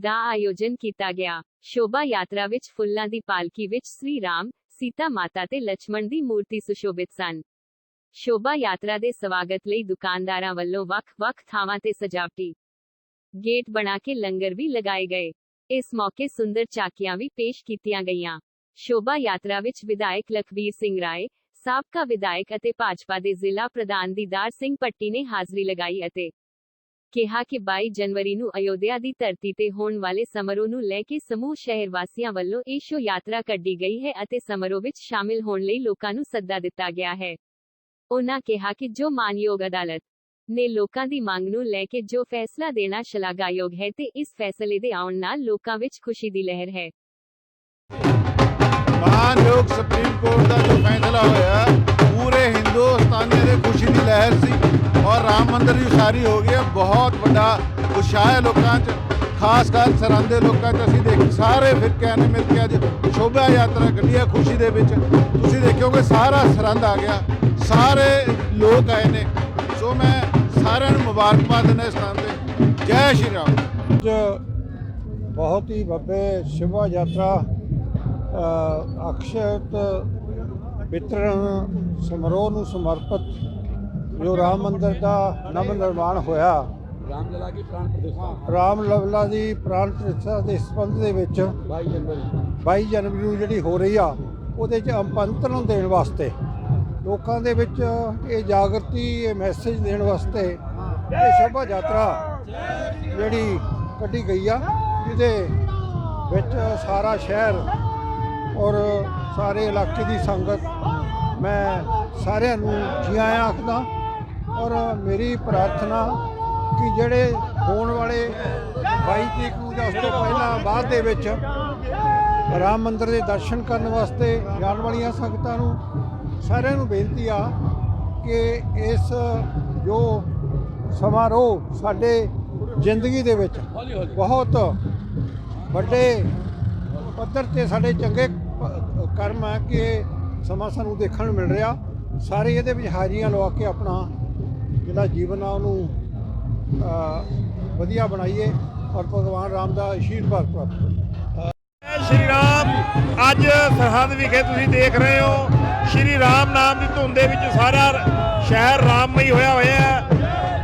ਦਾ ਆਯੋਜਨ ਕੀਤਾ ਗਿਆ ਸ਼ੋਭਾ ਯਾਤਰਾ ਵਿੱਚ ਫੁੱਲਾਂ ਦੀ ਪਾਲਕੀ ਵਿੱਚ ਸ੍ਰੀ ਰਾਮ ਸੀਤਾ ਮਾਤਾ ਤੇ ਲక్ష్మణ ਦੀ ਮੂਰਤੀ ਸੁਸ਼ੋਭਿਤ ਸਨ ਸ਼ੋਭਾ ਯਾਤਰਾ ਦੇ ਸਵਾਗਤ ਲਈ ਦੁਕਾਨਦਾਰਾਂ ਵੱਲੋਂ ਵੱਖ-ਵੱਖ ਥਾਵਾਂ ਤੇ ਸਜਾਵਟੀ ਗੇਟ ਬਣਾ ਕੇ ਲੰਗਰ ਵੀ ਲਗਾਏ ਗਏ ਇਸ ਮੌਕੇ ਸੁੰਦਰ ਚਾਕੀਆਂ ਵੀ ਪੇਸ਼ ਕੀਤੀਆਂ ਗਈਆਂ ਸ਼ੋਭਾ ਯਾਤਰਾ ਵਿੱਚ ਵਿਧਾਇਕ ਲਖਵੀਰ ਸਿੰਘ ਰਾਏ ਸਾਬਕਾ ਵਿਧਾਇਕ ਅਤੇ ਭਾਜਪਾ ਦੇ ਜ਼ਿਲ੍ਹਾ ਪ੍ਰਧਾਨ ਦੀਦਾਰ ਸਿੰਘ ਪੱਟੀ ਨੇ ਹਾਜ਼ਰੀ ਲਗਾਈ ਅਤੇ ਕਿਹਾ ਕਿ 22 ਜਨਵਰੀ ਨੂੰ ਅਯੋਧਿਆ ਦੀ ਧਰਤੀ ਤੇ ਹੋਣ ਵਾਲੇ ਸਮਾਰੋਹ ਨੂੰ ਲੈ ਕੇ ਸਮੂਹ ਸ਼ਹਿਰ ਵਾਸੀਆਂ ਵੱਲੋਂ ਏਸ਼ੋ ਯਾਤਰਾ ਕੱਢੀ ਗਈ ਹੈ ਅਤੇ ਸਮਾਰੋਹ ਵਿੱਚ ਸ਼ਾਮਿਲ ਹੋਣ ਲਈ ਲੋਕਾਂ ਨੂੰ ਸੱਦਾ ਦਿੱਤਾ ਗਿਆ ਹੈ ਉਹਨਾਂ ਕਿਹਾ ਕਿ ਜੋ ਮਾਨਯੋਗ ਅਦਾਲਤ ਨੇ ਲੋਕਾਂ ਦੀ ਮੰਗ ਨੂੰ ਲੈ ਕੇ ਜੋ ਫੈਸਲਾ ਦੇਣਾ ਸ਼ਲਾਘਾਯੋਗ ਹੈ ਤੇ ਇਸ ਫੈਸਲੇ ਦੇ ਆਉਣ ਨਾਲ ਲੋਕਾਂ ਵਿੱਚ ਖੁਸ਼ੀ ਦੀ ਲਹਿਰ ਹੈ ਮਾਨਯੋਗ ਸੁਪਰੀਮ ਕੋਰਟ ਦਾ ਜੋ ਫੈਸਲਾ ਹੋਇਆ ਹਿੰਦੁਸਤਾਨ ਦੇ ਖੁਸ਼ੀ ਦੀ ਲਹਿਰ ਸੀ ਔਰ ਰਾਮ ਮੰਦਿਰ ਦੀ ਸਾਰੀ ਹੋ ਗਈ ਬਹੁਤ ਵੱਡਾ ਉਸ਼ਾਹ ਹੈ ਲੋਕਾਂ 'ਚ ਖਾਸ ਕਰ ਸਰਾਂਦੇ ਲੋਕਾਂ 'ਚ ਅਸੀਂ ਦੇਖ ਸਾਰੇ ਫਿਰਕਿਆਂ ਨੇ ਮਿਲ ਕੇ ਅੱਜ ਸ਼ੋਭਾ ਯਾਤਰਾ ਕੱਢੀ ਹੈ ਖੁਸ਼ੀ ਦੇ ਵਿੱਚ ਤੁਸੀਂ ਦੇਖਿਓਗੇ ਸਾਰਾ ਸਰੰਦ ਆ ਗਿਆ ਸਾਰੇ ਲੋਕ ਆਏ ਨੇ ਸੋ ਮੈਂ ਸਾਰਿਆਂ ਨੂੰ ਮੁਬਾਰਕਬਾਦ ਦਿੰਦਾ ਇਸ ਨਾਮ ਤੇ ਜੈ ਸ਼੍ਰੀ ਰਾਮ ਬਹੁਤ ਹੀ ਬੱਬੇ ਸ਼ੋਭਾ ਯਾਤਰਾ ਅਕਸ਼ਤ ਵਿਤਰਨ ਸਮਾਰੋਹ ਨੂੰ ਸਮਰਪਿਤ ਜੋ ਰਾਮ ਮੰਦਿਰ ਦਾ ਨਵ ਨਿਰਮਾਣ ਹੋਇਆ ਰਾਮ ਲਲਾ ਦੀ ਪ੍ਰਾਨ ਪ੍ਰਤਿਸ਼ਠਾ ਰਾਮ ਲਲਾ ਦੀ ਪ੍ਰਾਣ ਪ੍ਰਤਿਸ਼ਠਾ ਦੇ ਸੰਬੰਧ ਦੇ ਵਿੱਚ 22 ਜਨਵਰੀ 22 ਜਨਵਰੀ ਨੂੰ ਜਿਹੜੀ ਹੋ ਰਹੀ ਆ ਉਹਦੇ 'ਚ ਅੰਪੰਤਨ ਦੇਣ ਵਾਸਤੇ ਲੋਕਾਂ ਦੇ ਵਿੱਚ ਇਹ ਜਾਗਰਤੀ ਇਹ ਮੈਸੇਜ ਦੇਣ ਵਾਸਤੇ ਇਹ ਸ਼ੋਭਾ ਯਾਤਰਾ ਜਿਹੜੀ ਕੱਢੀ ਗਈ ਆ ਜਿਹਦੇ ਵਿੱਚ ਸਾਰਾ ਸ਼ਹਿਰ ਔਰ ਸਾਰੇ ਇਲਾਕੇ ਦੀ ਸੰਗਤ ਮੈਂ ਸਾਰਿਆਂ ਨੂੰ ਜੀ ਆਇਆਂ ਆਖਦਾ ਔਰ ਮੇਰੀ ਪ੍ਰਾਰਥਨਾ ਕਿ ਜਿਹੜੇ ਹੋਣ ਵਾਲੇ 22 ਤਰੀਕ ਨੂੰ ਜਾਂ ਉਸ ਤੋਂ ਪਹਿਲਾਂ ਬਾਅਦ ਦੇ ਵਿੱਚ ਰਾਮ ਮੰਦਿਰ ਦੇ ਦਰਸ਼ਨ ਕਰਨ ਵਾਸਤੇ ਜਾਣ ਵਾਲੀਆਂ ਸੰਗਤਾਂ ਨੂੰ ਸਾਰਿਆਂ ਨੂੰ ਬੇਨਤੀ ਆ ਕਿ ਇਸ ਜੋ ਸਮਾਰੋਹ ਸਾਡੇ ਜ਼ਿੰਦਗੀ ਦੇ ਵਿੱਚ ਬਹੁਤ ਵੱਡੇ ਪੱਧਰ ਤੇ ਸਾਡੇ ਚੰਗੇ ਕਰਮ ਆ ਕਿ ਸਮਾਂ ਸਾਨੂੰ ਦੇਖਣ ਨੂੰ ਮਿਲ ਰਿਹਾ ਸਾਰੇ ਇਹਦੇ ਵਿੱਚ ਹਾਜ਼ਰੀਆਂ ਲਵਾ ਕੇ ਆਪਣਾ ਜਿਹੜਾ ਜੀਵਨ ਆ ਉਹਨੂੰ ਵਧੀਆ ਬਣਾਈਏ ਔਰ ਭਗਵਾਨ ਰਾਮ ਦਾ ਅਸ਼ੀਰਵਾਦ ਪ੍ਰਾਪਤ ਸ਼੍ਰੀ ਰਾਮ ਅੱਜ ਸਰਹੰਦ ਵਿਖੇ ਤੁਸੀਂ ਦੇਖ ਰਹੇ ਹੋ ਸ਼੍ਰੀ ਰਾਮ ਨਾਮ ਦੀ ਧੁੰਦ ਦੇ ਵਿੱਚ ਸਾਰਾ ਸ਼ਹਿਰ ਰਾਮਮਈ ਹੋਇਆ ਹੋਇਆ ਹੈ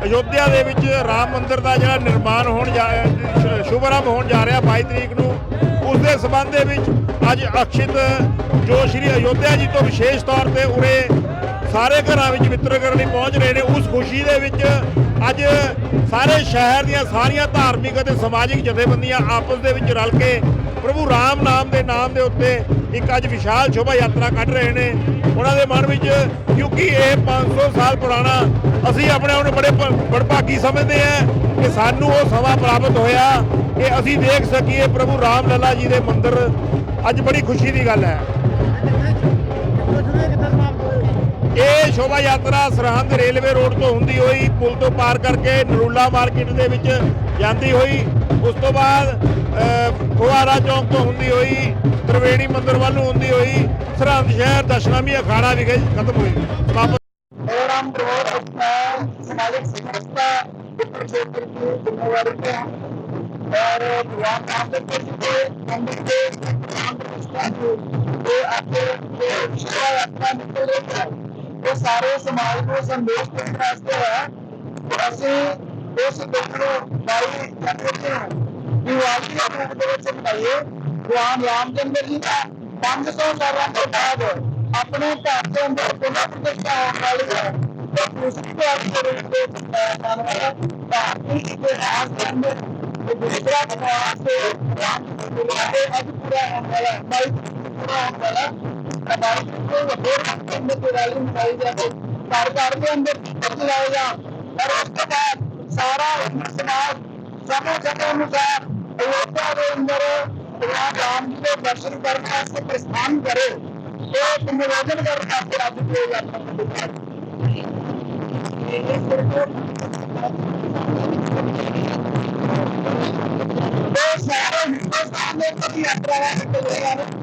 ਅਯੋਧਿਆ ਦੇ ਵਿੱਚ ਰਾਮ ਮੰਦਿਰ ਦਾ ਜਿਹੜਾ ਨਿਰਮਾਣ ਹੋਣ ਜਾ ਰਿਹਾ ਸ਼ੁਭਾਰੰਭ ਹੋਣ ਜਾ ਰਿਹਾ 22 ਤਰੀਕ ਨੂੰ ਉਸ ਦੇ ਸਬੰਧ ਦੇ ਵਿੱਚ ਅੱਜ ਅਕਸ਼ਿਤ ਜੋ ਸ਼੍ਰੀ ਅਯੋਧਿਆ ਜੀ ਤੋਂ ਵਿਸ਼ੇਸ਼ ਤੌਰ ਤੇ ਉਰੇ ਸਾਰੇ ਘਰਾਂ ਵਿੱਚ ਮਿੱਤਰ ਕਰਨ ਲਈ ਪਹੁੰਚ ਰਹੇ ਨੇ ਉਸ ਖੁਸ਼ੀ ਦੇ ਵਿੱਚ ਅੱਜ ਸਾਰੇ ਸ਼ਹਿਰ ਦੀਆਂ ਸਾਰੀਆਂ ਧਾਰਮਿਕ ਅਤੇ ਸਮਾਜਿਕ ਜਥੇਬੰਦੀਆਂ ਆਪਸ ਦੇ ਵਿੱਚ ਰਲ ਕੇ ਪ੍ਰਭੂ ਰਾਮ ਨਾਮ ਦੇ ਨਾਮ ਦੇ ਉੱਤੇ ਇੱਕ ਅੱਜ ਵਿਸ਼ਾਲ ਸ਼ੋਭਾ ਯਾਤਰਾ ਕੱਢ ਰਹੇ ਨੇ ਉਹਨਾਂ ਦੇ ਮਨ ਵਿੱਚ ਕਿਉਂਕਿ ਇਹ 500 ਸਾਲ ਪੁਰਾਣਾ ਅਸੀਂ ਆਪਣੇ ਆਪ ਨੂੰ ਬੜੇ ਬੜਪਾਗੀ ਸਮਝਦੇ ਆ ਕਿ ਸਾਨੂੰ ਉਹ ਸਮਾਂ ਪ੍ਰਾਪਤ ਹੋਇਆ ਕਿ ਅਸੀਂ ਦੇਖ ਸਕੀਏ ਪ੍ਰਭੂ ਰਾਮ ਲਲਾ ਜੀ ਦੇ ਮੰਦਿਰ ਅੱਜ ਬੜੀ ਖੁਸ਼ੀ ਦੀ ਗੱਲ ਹੈ ਇਹ ਸ਼ੋਭਾ ਯਾਤਰਾ ਸਰਹੰਦ ਰੇਲਵੇ ਰੋਡ ਤੋਂ ਹੁੰਦੀ ਹੋਈ ਪੁਲ ਤੋਂ ਪਾਰ ਕਰਕੇ ਨਰੂਲਾ ਮਾਰਕੀਟ ਦੇ ਵਿੱਚ ਜਾਂਦੀ ਹੋਈ ਉਸ ਤੋਂ ਬਾਅਦ ਫੁਆਰਾ ਚੌਂਕ ਤੋਂ ਹੁੰਦੀ ਹੋਈ ਤ੍ਰਿਵੇਣੀ ਮੰਦਿਰ ਵੱਲ ਨੂੰ ਹੁੰਦੀ ਹੋਈ ਸਰਹੰਦ ਸ਼ਹਿਰ ਦਸ਼ਨਾਮੀ ਅਖਾੜਾ ਵਿਖੇ ਖਤਮ ਹੋਈ ਵਾਪਸ ਪ੍ਰੋਗਰਾਮ ਰੋਡ ਅਸਮਾਨ ਸਮਾਜਿਕ ਸੰਸਥਾ ਉੱਤਰ ਖੇਤਰ ਦੀ ਜ਼ਿੰਮੇਵਾਰੀ ਤੇ और भगवान राम के मंदिर के राम प्रतिष्ठा को आपको शोभा यात्रा निकल रही है ਇਹ ਸਾਰੇ ਸਮਾਜ ਨੂੰ ਸੰਦੇਸ਼ ਦੇਣ ਵਾਸਤੇ ਹੈ ਅਸੀਂ ਉਸ ਦੁੱਖ ਨੂੰ ਬਾਈ ਜਨਵਰੀ ਨੂੰ ਦੀਵਾਲੀ ਦੇ ਰੂਪ ਦੇ ਵਿੱਚ ਮਨਾਈਏ ਭਗਵਾਨ ਰਾਮ ਚੰਦਰ ਜੀ ਦਾ 500 ਸਾਲਾਂ ਤੋਂ ਬਾਅਦ ਆਪਣੇ ਘਰ ਦੇ ਅੰਦਰ ਪੁਨਰ ਪ੍ਰਤਿਸ਼ਠਾ ਹੋਣ ਵਾਲੀ ਹੈ ਤੇ ਦੂਸਰੀ ਵਾਰ ਦੇ ਰੂਪ ਦੇ ਵਿੱਚ ਭਾਰਤੀ ਇਤਿਹਾਸ ਦੇ ਅੰਦਰ दूसरा इतिहास राम चंद्र जी आज पूरा होने वाला है बाईस पूरा होने वाला सरकार के अंदर जाएगा और उसके बाद सारा समाज समय समय अनुसार अयोध्या के अंदर राम राम जी को दर्शन करने से प्रस्थान करे तो निवेदन करना आपके राज्य के तो सारे हिंदुस्तान में यात्रा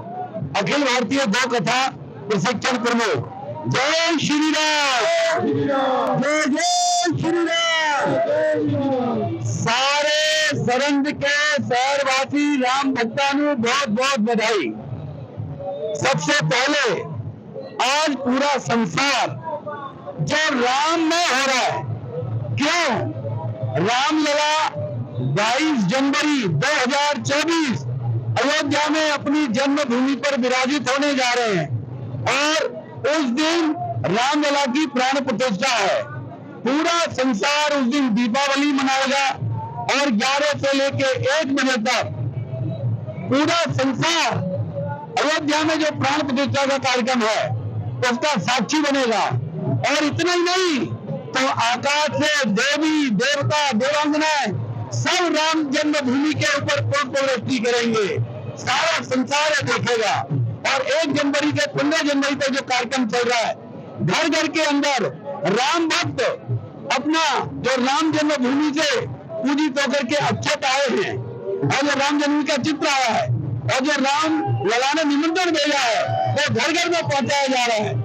अखिल भारतीय गौ कथा प्रशिक्षण प्रमुख जय श्री राम जय जय श्री राम सारे सरंज के शहरवासी राम भक्ता बहुत बहुत बधाई सबसे पहले आज पूरा संसार जो राम में हो रहा है क्यों रामलला 22 जनवरी 2024 अयोध्या में अपनी जन्मभूमि पर विराजित होने जा रहे हैं और उस दिन रामलला की प्राण प्रतिष्ठा है पूरा संसार उस दिन दीपावली मनाएगा और 11 से लेकर एक बजे तक पूरा संसार अयोध्या में जो प्राण प्रतिष्ठा का कार्यक्रम है उसका साक्षी बनेगा और इतना ही नहीं तो आकाश से देवी देवता देवांगनाएं सब राम जन्मभूमि के ऊपर पुल को करेंगे सारा संसार देखेगा और एक जनवरी से पंद्रह जनवरी तक जो कार्यक्रम चल रहा है घर घर के अंदर राम भक्त अपना जो राम जन्मभूमि से पूजित होकर के अक्षत आए हैं और जो राम जन्मभूमि का चित्र आया है और जो राम लला ने निमंत्रण भेजा है वो घर घर में पहुंचाया जा रहा है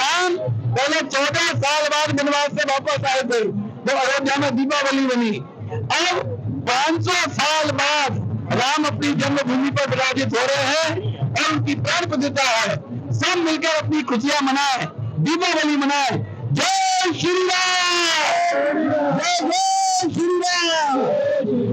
राम पहले चौदह साल बाद वनवास से वापस आए थे जो अयोध्या में दीपावली बनी अब 500 साल बाद राम अपनी जन्मभूमि पर विराजित हो रहे हैं और उनकी प्राण प्रतिता है सब मिलकर अपनी खुशियां मनाए दीपावली मनाए जय श्री राम जय जय श्री राम